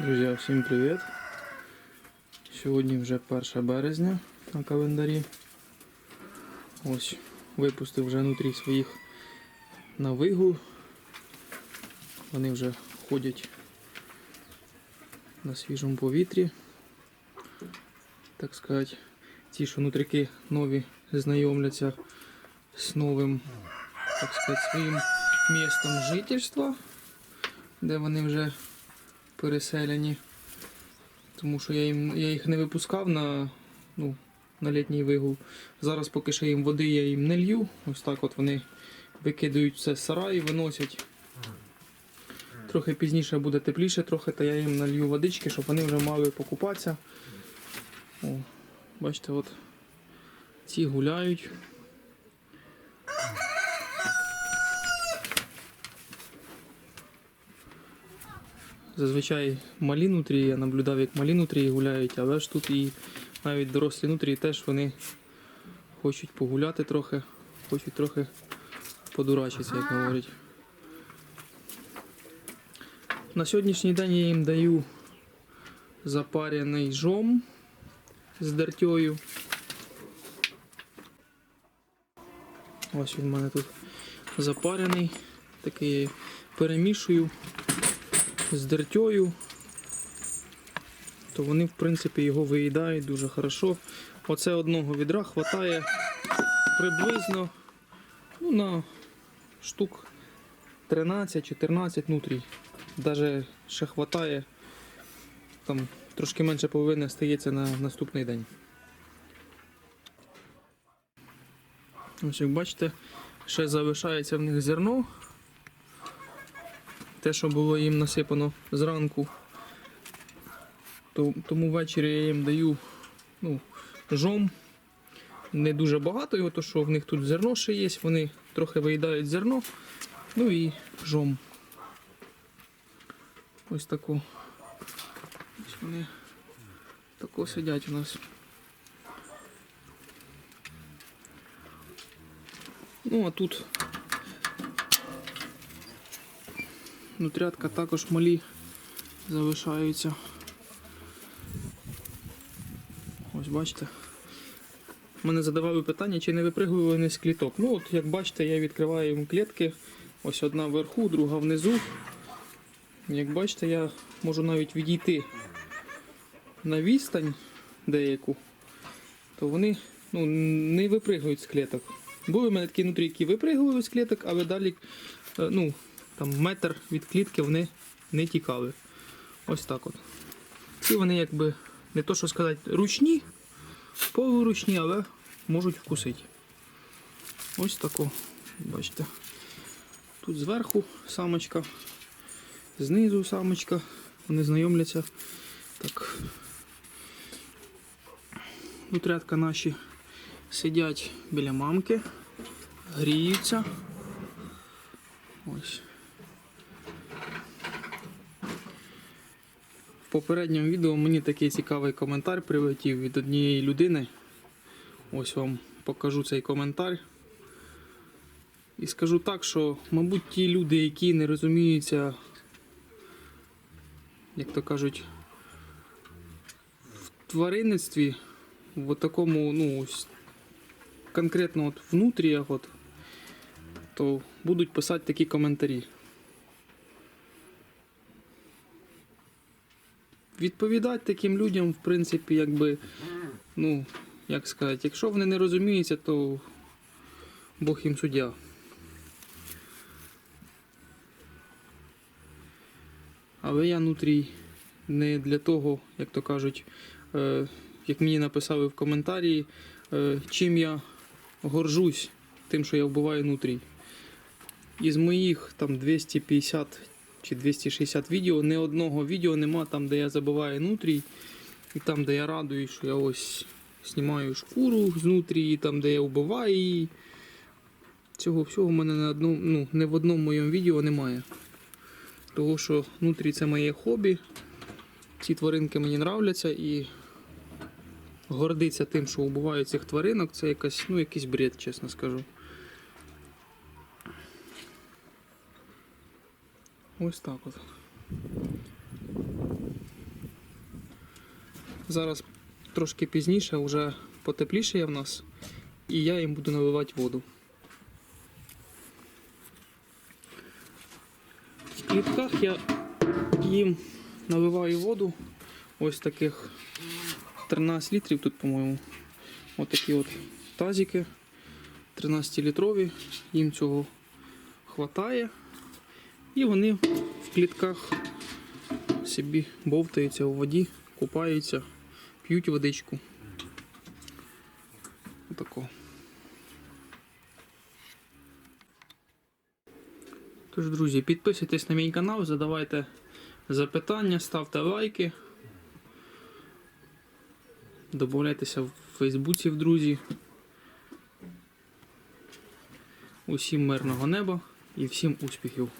Друзі, всім привіт! Сьогодні вже 1 березня на календарі. Ось випустив вже внутрі своїх на вигул. Вони вже ходять на свіжому повітрі. Так сказати, ті, що нутрики нові знайомляться з новим, так сказати, своїм містом жительства, де вони вже переселені. Тому що я, їм, я їх не випускав на, ну, на літній вигул. Зараз поки що їм води я їм не лью. Ось так от вони викидають все з сараї, виносять. Трохи пізніше буде тепліше, трохи, та я їм налью водички, щоб вони вже мали покупатися. О, бачите, от ці гуляють. Зазвичай малі нутрії, я наблюдав, як малі нутрії гуляють, але ж тут і навіть дорослі нутрії теж вони хочуть погуляти трохи, хочуть трохи подурачитися, як говорять. На сьогоднішній день я їм даю запаряний жом з дертьою. Ось він в мене тут запарений. Такий перемішую з дертьою, то вони в принципі його виїдають дуже хорошо. Оце одного відра хватає приблизно ну, на штук 13-14 нутрій. Даже ще хватає, там трошки менше половини стається на наступний день. Ось як бачите, ще залишається в них зерно те, що було їм насипано зранку. Тому ввечері я їм даю ну, жом. Не дуже багато його, то що в них тут зерно ще є, вони трохи виїдають зерно. Ну і жом. Ось таку. Ось вони тако сидять у нас. Ну а тут Нутрятка також малі залишаються. Ось бачите. Мене задавали питання, чи не випригують вони з кліток. Ну от як бачите, я відкриваю їм клітки. Ось одна вверху, друга внизу. Як бачите, я можу навіть відійти на відстань деяку, то вони ну, не випригують з кліток. Були в мене такі нутрі, які випригували з кліток, але далі е, ну, там метр від клітки вони не тікали. Ось так от. Ці вони якби не то що сказати ручні, полуручні, але можуть вкусити. Ось тако. Бачите. Тут зверху самочка, знизу самочка. Вони знайомляться. Так. Нутрятка наші сидять біля мамки, гріються. Ось. В попередньому відео мені такий цікавий коментар прилетів від однієї людини. Ось вам покажу цей коментар. І скажу так, що, мабуть, ті люди, які не розуміються, як то кажуть, в тваринництві, в такому, ну, ось, конкретно от внутріях, от, то будуть писати такі коментарі. Відповідати таким людям, в принципі, якби, ну, як сказати, якщо вони не розуміються, то Бог їм суддя. Але я внутрі не для того, як то кажуть, е, як мені написали в коментарі, е, чим я горжусь тим, що я вбиваю внутрі. Із моїх там 250 чи 260 відео, ні одного відео нема там, де я забиваю нутрій, і там, де я радую, що я ось знімаю шкуру знутрі, і там, де я вбиваю її. Цього всього в мене на одну, ну, не в одному моєму відео немає. Того, що внутрі це моє хобі. Ці тваринки мені нравляться і гордиться тим, що вбиваю цих тваринок, це якась, ну, якийсь бред, чесно скажу. Ось так от. зараз трошки пізніше, вже потепліше є в нас, і я їм буду наливати воду. В клітках я їм наливаю воду. Ось таких 13 літрів тут, по-моєму. Ось такі от тазики 13-літрові. Їм цього хватає. І вони в клітках собі бовтаються у воді, купаються, п'ють водичку. Отако. Тож, друзі, підписуйтесь на мій канал, задавайте запитання, ставте лайки. Добавляйтеся в Фейсбуці в друзі. Усім мирного неба і всім успіхів.